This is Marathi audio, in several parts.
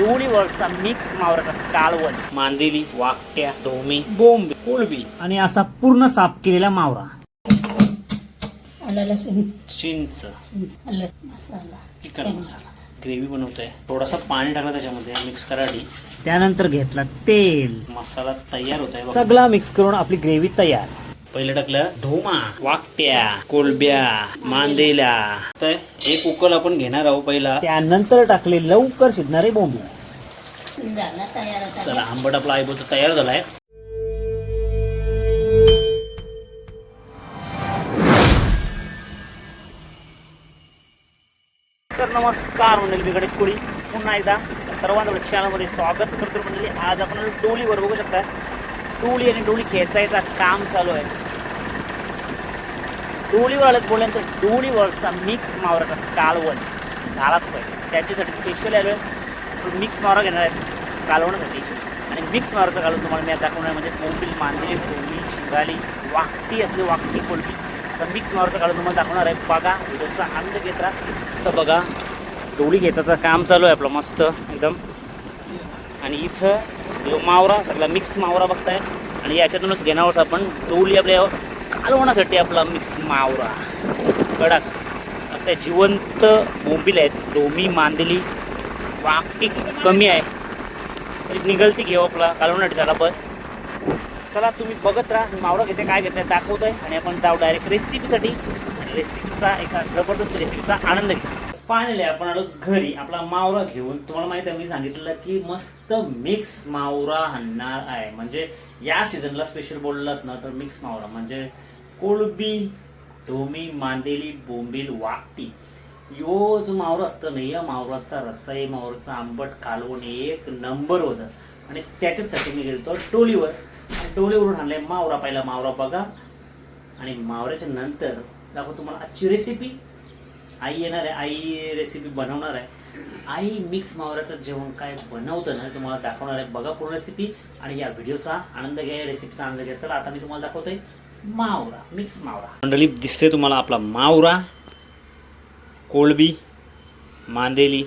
दोन्ही वर्डचा मिक्स मावराचा कालवण. मांदेली वाकट्या धोमी बोंब कोळबी आणि असा पूर्ण साफ केलेला मावरा आलं लसूण. चिंच. आलं मसाला. चिकन मसाला. ग्रेव्ही बनवतोय. थोडासा पाणी टाकला त्याच्यामध्ये. मिक्स करायसाठी त्यानंतर घेतला तेल. मसाला तयार होत आहे सगळा मिक्स करून आपली ग्रेव्ही तयार. पहिलं टाकलं ढोमा वाकट्या कोलब्या मांदेल्या तर एक उकल आपण घेणार आहोत पहिला. त्यानंतर टाकले लवकर शिजणारे बोंबी. झाला तयार आता. चला आंबट आपला आईबोचा तयार झालाय. तर नमस्कार मंडळी मी गणेश कोळी. पुन्हा एकदा सर्वांचं चॅनलमध्ये स्वागत करतो मंडळी. आज आपण डोलीवर बघू शकता टोळी आणि डोळी खेचायचा काम चालू आहे. डोळी आलं बोलल्यानंतर डोलीवरचा मिक्स मावराचा कालवण झालाच पाहिजे. त्याच्यासाठी स्पेशल आलो आहे मिक्स मावरा घेणार आहे कालवण्यासाठी आणि मिक्स मावराचा कालवण तुम्हाला मी आता दाखवणार म्हणजे कोंबील मांदेली कोंबी शिंगाली वाकटी असली वाकटी कोलबी असा मिक्स मावराचा कालवण तुम्हाला दाखवणार आहे. बघा व्हिडिओचा आनंद घेत राहा. तर बघा डोळी खेचायचं काम चालू आहे आपलं मस्त एकदम. आणि इथं जो मावरा सगळा मिक्स मावरा बघताय. आणि याच्यातूनच घेणार आपण. टोली आपल्या कालवण्यासाठी आपला मिक्स मावरा. कडक. आता जिवंत बोंबील आहेत. डोमी मांदली. वाकटी कमी आहे. तरी निघलती घेऊ आपला. कालवण्यासाठी झाला बस. चला तुम्ही बघत राहा. मावरा घेते काय घेते दाखवत आहे आणि आपण जाऊ डायरेक्ट रेसिपीसाठी रेसिपीचा एका जबरदस्त रेसिपीचा आनंद घेऊ. फायनली आपण आलो घरी. आपला मावरा घेऊन. तुम्हाला माहिती आहे मी सांगितलं की मस्त मिक्स मावरा हणणार आहे. म्हणजे या सीझनला स्पेशल बोललात ना तर मिक्स मावरा. म्हणजे कोळबी ढोमी मांदेली बोंबील वाकटी यो जो मावरा असतं ना या मावराचा रसाई मावराचा आंबट कालवण एक नंबर होतं. आणि त्याच्याचसाठी मी गेलो टोलीवर. आणि टोलीवरून आणलाय मावरा. पहिला मावरा बघा. आणि मावऱ्याच्या नंतर दाखव तुम्हाला आजची रेसिपी आई येणार आहे आई रेसिपी बनवणार आहे. आई मिक्स मावऱ्याचं जेवण काय बनवतं ना तुम्हाला दाखवणार आहे. बघा पूर्ण रेसिपी आणि या व्हिडिओचा आनंद घ्या या रेसिपीचा आनंद घ्या. चला आता मी तुम्हाला दाखवतोय मावरा मिक्स मावरा. मंडळी दिसते तुम्हाला आपला मावरा. कोळबी मांदेली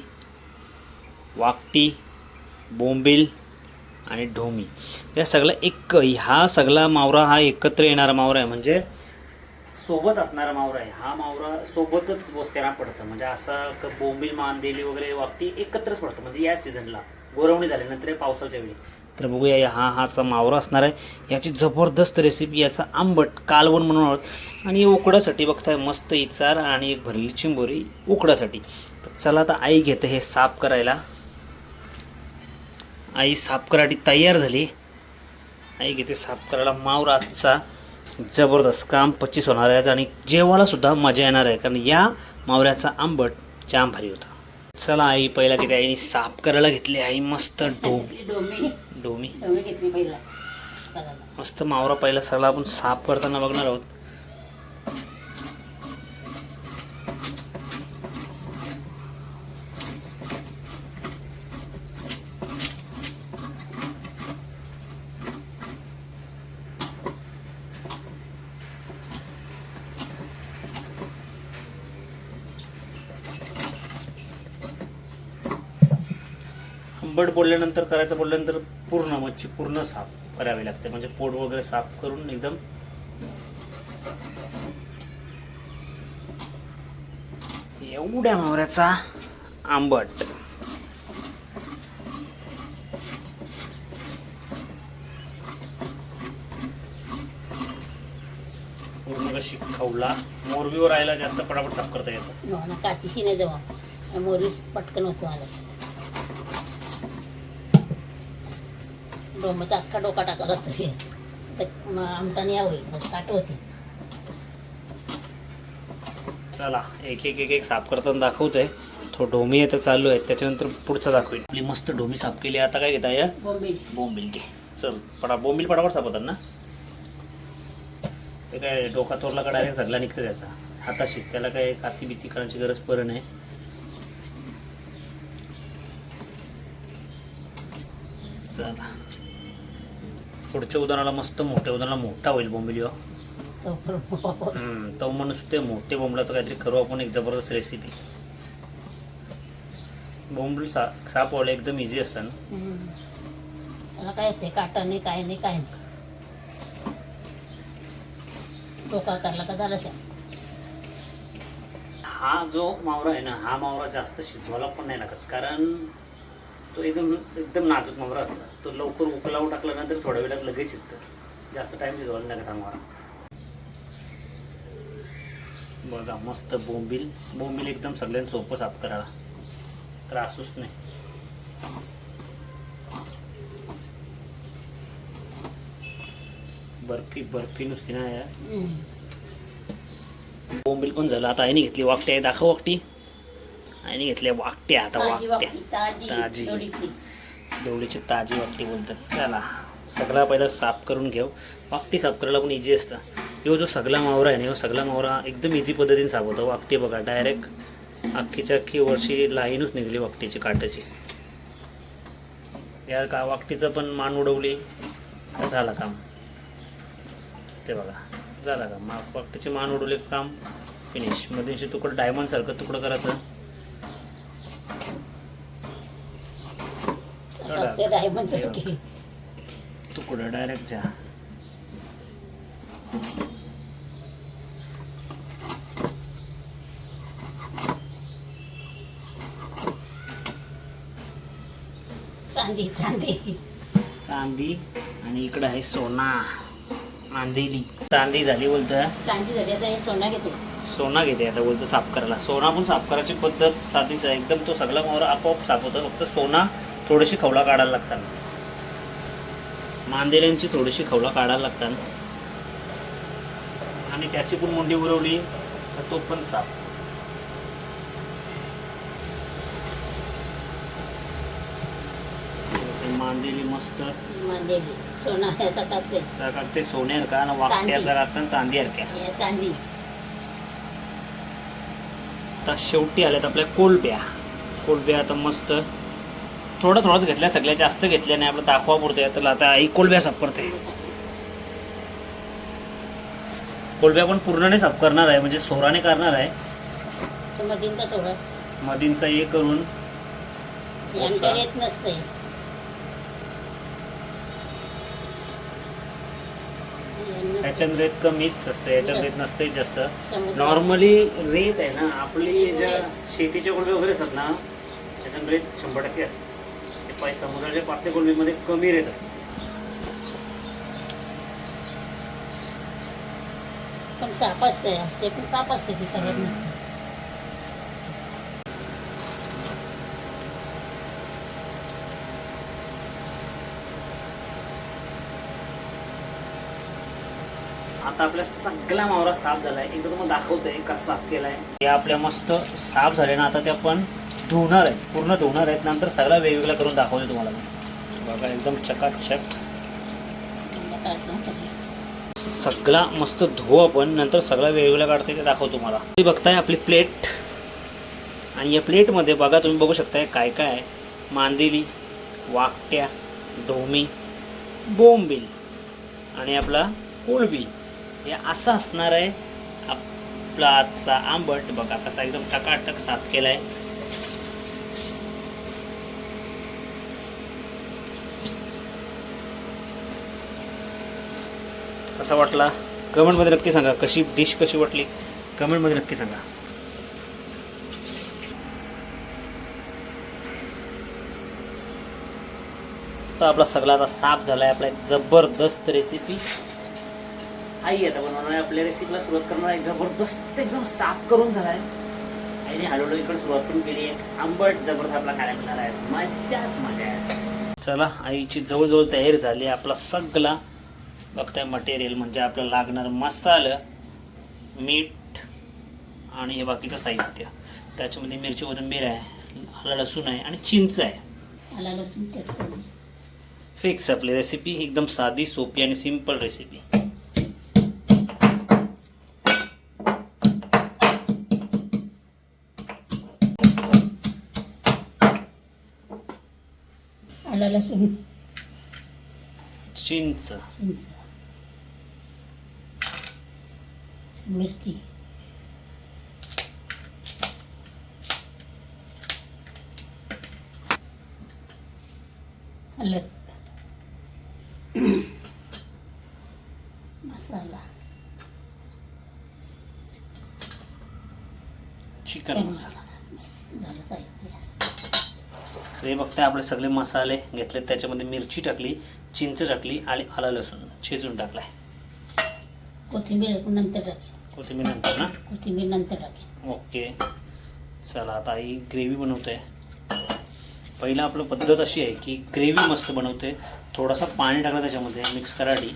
वाकटी बोंबील आणि ढोमी. या सगळं एक हा सगळा मावरा हा एकत्र येणारा मावरा आहे. म्हणजे सोबत असणारा मावरा आहे. हा मावरा सोबतच बोसक्याला पडतं. म्हणजे असा बोंबील मानदेली वगैरे वाकटी एकत्रच पडतं. म्हणजे या सीझनला गोरवणी झाल्यानंतर पावसाच्या वेळी. तर बघूया हा हाचा मावरा असणार आहे. याची जबरदस्त रेसिपी याचा आंबट कालवण म्हणून आहोत आणि उकडासाठी बघताय मस्त इचार आणि एक भरली चिंबोरी उकडासाठी. तर चला आता आई घेते हे साफ करायला. आई साफ करायला तयार झाली. आई घेते साफ करायला मावरा आजचा. जबरदस्त काम पच्चीस होणार आहे आणि जेवायला सुद्धा मजा येणार आहे. कारण या मावऱ्याचा आंबट जाम भारी होता. चला आई पहिला किती आईने साफ करायला घेतली आई मस्त डो डोमी. डोमी. डोमी घेतली पहिला. करायला. मस्त मावरा पहिला सगळा आपण साफ करताना बघणार आहोत. आंबट करायचं बोलल्यानंतर पूर्ण मच्छी पूर्ण साफ करावी लागते. म्हणजे पोट वगैरे साफ करून एकदम एवढ्या मावऱ्याचा आंबट. पूर्ण कशी खाऊला मोरबीवर राहायला जास्त पटापट साफ करता येतं. हो कातीशी नाही जमा मोरी पटकन होतो मला डोमाचा अख्खा डोका ते. तर आमटाने या होईल मग काट होते चला एक एक एक एक साफ करताना दाखवतोय तो ढोमी आहे तर चालू आहे. त्याच्यानंतर पुढचा दाखवेल आपली मस्त ढोमी साफ केली. आता काय घेता या? बोंबील. बोंबील घे. चल पडा बोंबील पटापट सापडतात ना? ते काय डोका तोरला का डायरेक्ट सगळा निघतं त्याचा. हाताशीच. त्याला काय काती बिती करायची गरज पर नाही. चला. पुढच्या उदाहरणाला मस्त मोठ्या उदाहरणाला मोठा होईल बोंबील ह्यो. तो हम्म, तो मोठे बोंबलाचं काहीतरी करू आपण एक जबरदस्त रेसिपी बोंबील सा सापवायला एकदम इझी असतं ना. त्याला काय असते? काटा नाही काय नाही काय नाही. डोका काढला का झाला हा जो मावरा आहे ना हा मावरा जास्त शिजवायला पण नाही लागत. कारण तो एकदम एकदम नाजूक मावरा असतो. तो लवकर उकलावून टाकल्यानंतर थोड्या वेळात लगेच शिजतं. जास्त टाईम शिजवायला नाही लागत मावरा बघा मस्त बोंबील. बोंबील एकदम सगळ्यांना सोपं साफ करायला. त्रासूच नाही. बर्फी बर्फी नुसती ना यार. बोंबील पण झालं. आता आईने घेतली वाकट्या दाखव वाकटी. आईने घेतल्या वाकट्या आता वाकट्या ताजी डोळीची ताजी वाकटी बोलतात. चला सगळा पहिला साफ करून घेऊ. वाकटी साफ करायला पण इझी असतं. ह्यो जो सगळा मावरा आहे ना ह्यो सगळा मावरा एकदम इझी पद्धतीने साफ होतो वाकटी बघा डायरेक्ट अख्खीच्या अख्खी वर्षी लाईनच निघली वाकटीची काटाची या का वाकटीचं पण मान उडवली. झालं काम. ते बघा झालं का मा वाकटीची मान उडवली काम फिनिश मध्येशी तुकडं डायमंड सारखं तुकडं करायचं. ते डायमंड सारखी तुकडं डायरेक्ट जा. चांदी चांदी. चांदी आणि इकडं आहे सोना नांदेली चांदी झाली बोलतं. चांदी झाली आता हे सोना घेतो. सोना घेते आता बोलतं साफ करायला. सोना पण साफ करायची पद्धत साधीच आहे. एकदम तो सगळा मोहर आपोआप साफ होतो. फक्त सोना थोडीशी खवला काढायला लागतात. मांदेल्यांची थोडीशी खवला काढायला लागतात. आणि त्याची पण मुंडी उरवली तर तो पण साफ. मांदेली मस्त. मांदेली सोना ह्याचा कापते ते सोन्यासारखा आणि वाकट्याचा चांदी. सारख्या चांदी. आता शेवटी आल्यात आपल्या कोलब्या. कोलब्या आता मस्त. थोडं थोडंच घेतल्या सगळ्या जास्त घेतल्या नाही आपलं दाखवा पुरते तर आता आई कोलब्या साफ करते. कोलब्या पण पूर्ण नाही साफ करणार आहे म्हणजे सोराने करणार आहे. तर मधींचा थोडं. मधींचा हे करून आमच्या येत नसतंय. यांना त्याच्यात रेत कमीच असते याच्यात रेत नसते जास्त. नॉर्मली रेत आहे ना आपली ज्या शेतीच्या कोलब्या वगैरे असतात ना त्याच्यात रेत शंभर टक्के असते. ते पाय समुद्राच्या पातळी कोलबीमध्ये कमी रेत असते. पण साप असते असते पण साप असते ती सगळ्यात नसते आता आपल्या सगळा मावरा साफ झालाय. एकदा तुम्हाला दाखवतोय कसा साफ केलाय. हे आपल्या मस्त साफ झाले ना आता ते आपण धुणार आहेत पूर्ण धुणार आहेत. नंतर सगळा वेगवेगळा करून दाखवतो तुम्हाला बघा एकदम चकाचक. सगळा मस्त धुवू आपण नंतर सगळा वेगवेगळा काढते ते दाखवतो तुम्हाला. तुम्ही बघताय आपली प्लेट आणि या प्लेटमध्ये बघा तुम्ही बघू शकताय काय काय आहे. मांदेली वाकट्या ढोमी बोंबील आणि आपला कोळबी. हे असं असणार आहे आपला आजचा आंबट. बघा कसा एकदम टकाटक साफ केला आहे कसा वाटला? कमेंटमध्ये नक्की सांगा. कशी डिश कशी वाटली? कमेंटमध्ये नक्की सांगा. तर आपला सगळा आता साफ झालाय. आपला एक जबरदस्त रेसिपी आई आता बनवणार आपल्या रेसिपीला सुरुवात करणार आहे. जबरदस्त एकदम साफ करून झालाय. आईने हळूहळू इकडे सुरुवात पण केली आहे. आंबट जबरदस्त आपला खायला मिळणार आहे. मजाच मजा आहे. चला आईची जवळजवळ तयारी झाली. आपला सगळा बघताय मटेरियल म्हणजे आपलं लागणार मसाला मीठ आणि हे बाकीचं साहित्य. त्याच्यामध्ये मिरची कोथिंबीर आहे आलं लसूण आहे आणि चिंच आहे. आला लसूण टाकतो फिक्स आपली रेसिपी एकदम साधी सोपी आणि सिंपल रेसिपी आला लसूण. चिंच. चिंच. मिरची. हलद. मसाला. चिकन मसाला. झालं साहित्य. हे बघताय आपले सगळे मसाले घेतले. त्याच्यामध्ये मिरची टाकली चिंच टाकली आणि आला लसूण. शिजून टाकलाय. कोथिंबीर नंतर टाकेल. कोथिंबीर नंतर ना? कोथिंबीर नंतर ओके. चला आता ही ग्रेव्ही बनवतोय पहिला आपलं पद्धत अशी आहे की ग्रेव्ही मस्त बनवते. थोडासा पाणी टाकलं त्याच्यामध्ये मिक्स करायसाठी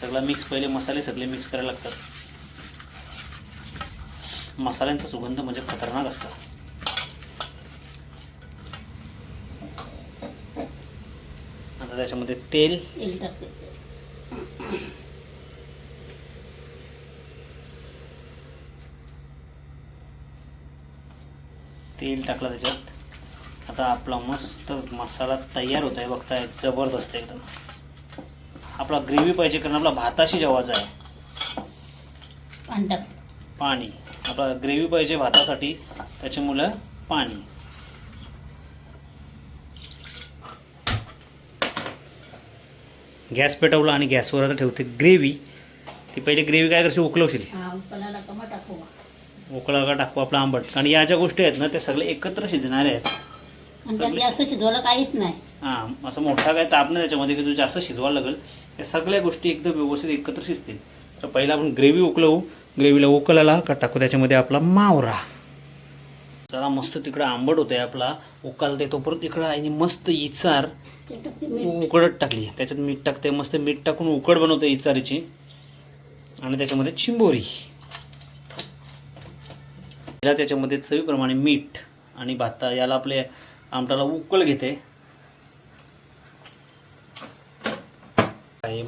सगळं मिक्स पहिले मसाले सगळे मिक्स करायला लागतात. मसाल्यांचा सुगंध म्हणजे खतरनाक असतो. आता त्याच्यामध्ये तेल तेल टाकते तेल टाकलं त्याच्यात. आता आपला मस्त मसाला तयार होत आहे बघताय जबरदस्त एकदम. आपला ग्रेव्ही पाहिजे कारण आपला भाताशी जेवायचा आहे. पाणी. आपला ग्रेव्ही पाहिजे भातासाठी त्याच्यामुळं पाणी. गॅस पेटवला आणि गॅसवर आता ठेवते ग्रेव्ही ती पहिले ग्रेव्ही काय करशील? उकलवशील. उकळा का टाकू आपला आंबट कारण या ज्या गोष्टी आहेत ना त्या सगळे एकत्र शिजणारे आहेत. आणि त्यात जास्त शिजवायला काहीच नाही. हां असं मोठा काय ताप नाही त्याच्यामध्ये की तू जास्त शिजवायला लागेल. या सगळ्या गोष्टी एकदम व्यवस्थित एकत्र शिजतील. तर पहिला आपण ग्रेव्ही उकलवू ग्रेव्हीला उकलाला का टाकू? त्याच्यामध्ये आपला मावरा. चला मस्त तिकडं आंबट होतंय आपला. उकलते तोपर्यंत तिकडं आईने मस्त इचार ते उकडत टाकली. त्याच्यात मीठ टाकते. मस्त मीठ टाकून उकड बनवते इचारीची. आणि त्याच्यामध्ये चिंबोरी. याला याच्यामध्ये चवीप्रमाणे मीठ आणि भाता याला आपले आमटाला उकळ घेते.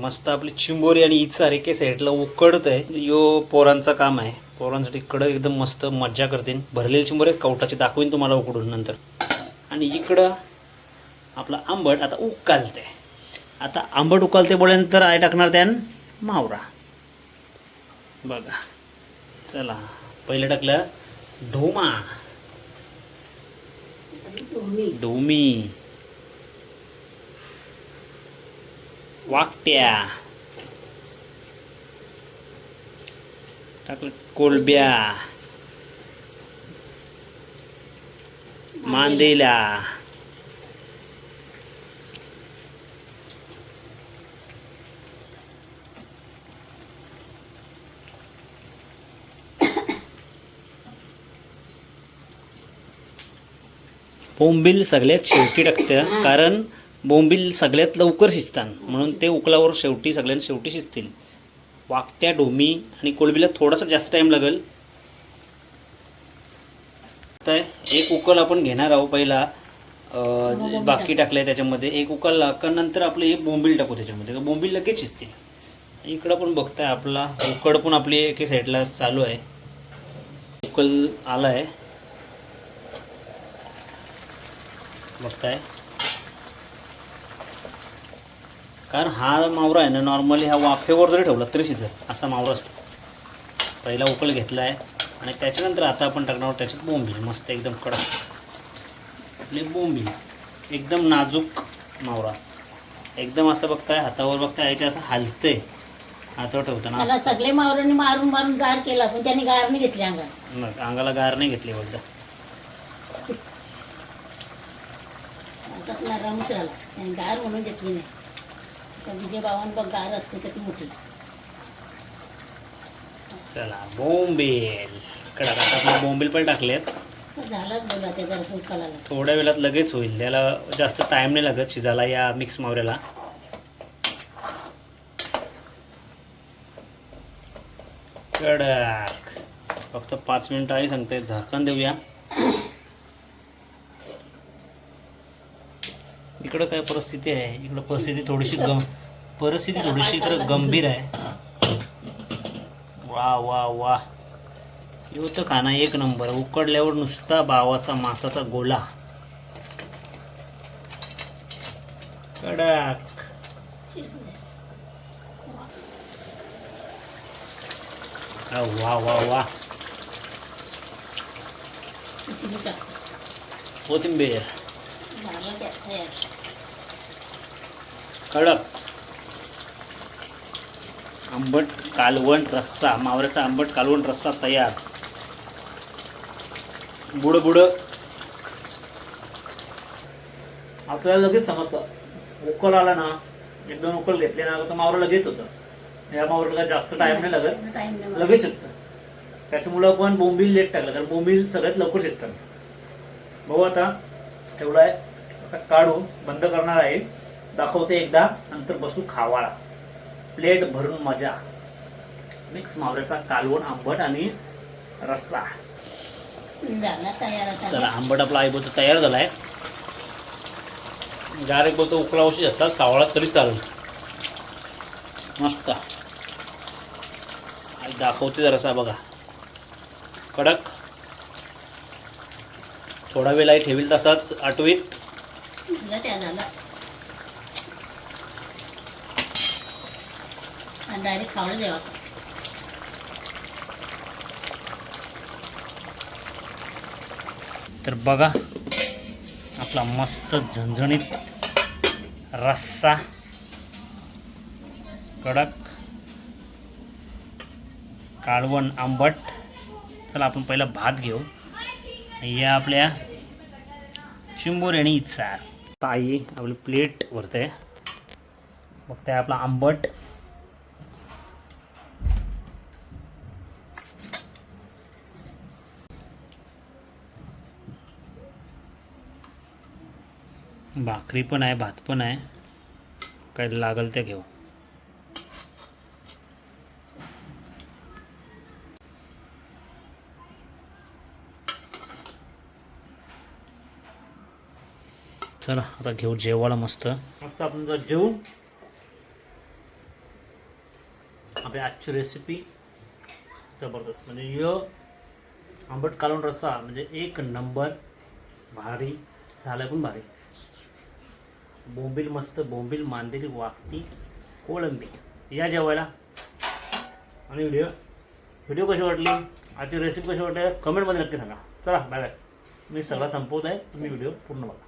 मस्त आपली चिंबोरी आणि इचार एके साईडला उकडत आहे यो पोरांचं काम आहे. पोरांसाठी कडं एकदम मस्त मज्जा करते. भरलेली चिंबोरी कवटाची दाखवीन तुम्हाला उकडून नंतर. आणि इकडं आपला आंबट आता उकालते. आता आंबट उकालते बोलल्यानंतर आय टाकणार त्यान मावरा. बघा. चला पहिलं टाकलं. ढोमा दोन्ही ढोमी वाकट्या टाकलं बोंबील सगळ्यात शेवटी टाकतं कारण बोंबील सगळ्यात लवकर शिजतात. म्हणून ते उकलावर शेवटी सगळ्यांना शेवटी शिजतील. वाकट्या डोमी आणि कोळबीला थोडासा जास्त टाईम लागेल. तर एक उकल आपण घेणार आहोत पहिला. बाकी टाकलंय त्याच्यामध्ये. एक उकल नंतर आपलं एक बोंबील टाकू त्याच्यामध्ये. बोंबील लगेच शिजतील. इकडं पण बघताय आपला उकड पण आपली एके साईडला चालू आहे. उकल आला आहे बघताय कारण हा मावरा आहे ना नॉर्मली हा वाफेवर जरी ठेवला तरी शिजत असा मावरा असतो. पहिला उकळ घेतला आहे आणि त्याच्यानंतर आता आपण टाकणार त्याच्यात बोंबील. मस्त एकदम कडक. आपली बोंबील. एकदम नाजूक मावरा. एकदम असं बघताय हातावर बघताय याच्या असं हालतंय. हातावर ठेवताना त्याला. सगळे मावरांनी मारून मारून गार केला पण त्यांनी गार नाही घेतली मग अंगाला गार नाही घेतली बोलता अंगात नरमच राहिला त्यांनी गार म्हणून घेतली नाही. तर विजय बावन बघ गार असते का ती मोठी. चला बोंबील. कडक आता बोंबील पण टाकलेत. झालाच बोला जरा थोड्या वेळात लगेच होईल. त्याला जास्त टाईम नाही लागत शिजायला या मिक्स मावऱ्याला. कडक. फक्त पाच मिनिटं आहे सांगते झाकण देऊया. इकडं काय परिस्थिती आहे? इकडं परिस्थिती थोडीशी गम परिस्थिती थोडीशी इकडं गंभीर आहे. वा वा वा. होतं खाना एक नंबर. उकडल्यावर नुसता बावाचा मासाचा गोला. कडक. वा वा वा. कोथिंबीर. कडक. आंबट कालवण रस्सा मावऱ्याचा आंबट कालवण रस्सा तयार. बुड बुड. आपल्याला लगेच समजतं. उकल आला ना एक दोन उकल घेतले ना तर मावरं लगेच होतं. या मावरला काय जास्त टाइम नाही लागत. टाइम नाही मला. लगेच शिजतं. त्याच्यामुळं आपण बोंबील लेट टाकलं. कारण बोंबील सगळ्यात लवकर शिजतात भाऊ आता एवढं आहे. आता काढू बंद करणार आहे. दाखवते एकदा नंतर बसू खावाळा. प्लेट भरून मजा. मिक्स मावऱ्याचा कालवण आंबट आणि रस्सा. झाला तयार चला आंबट आपला आई बोलतो तयार झालाय. एक बोलतो उकळा औषध घेतलास कावळा तरी चालेल. मस्त. आई दाखवते जरासा बघा. कडक. थोडा वेळ आई ठेवील तसाच आठवीत. झालं त्या झालं आणि डायरेक्ट खावलं जेवायचं. तर बघा आपला मस्त झणझणीत रस्सा कडक काळवण आंबट. चला आपण पहिला भात घेऊ. या आपल्या चिंबोर आणि चार ताई आपली प्लेट भरते. ते आपला आंबट. भाकरी पण आहे भात पण आहे. काय लागल ते घेऊ. चला आता घेऊ जेवायला मस्त. मस्त आपण जर जेवू आपली आजची रेसिपी जबरदस्त. म्हणजे य आंबट कालवण रस्सा म्हणजे एक नंबर. भारी. झालं पण भारी. बोंबील मस्त बोंबील मांदेली वाकटी कोळंबी. या जेवायला. आणि व्हिडिओ व्हिडिओ कशी वाटली? आजची रेसिपी कशी वाटली? कमेंटमध्ये नक्की सांगा. चला बाय बाय मी सगळा संपवत आहे तुम्ही व्हिडिओ पूर्ण बघा.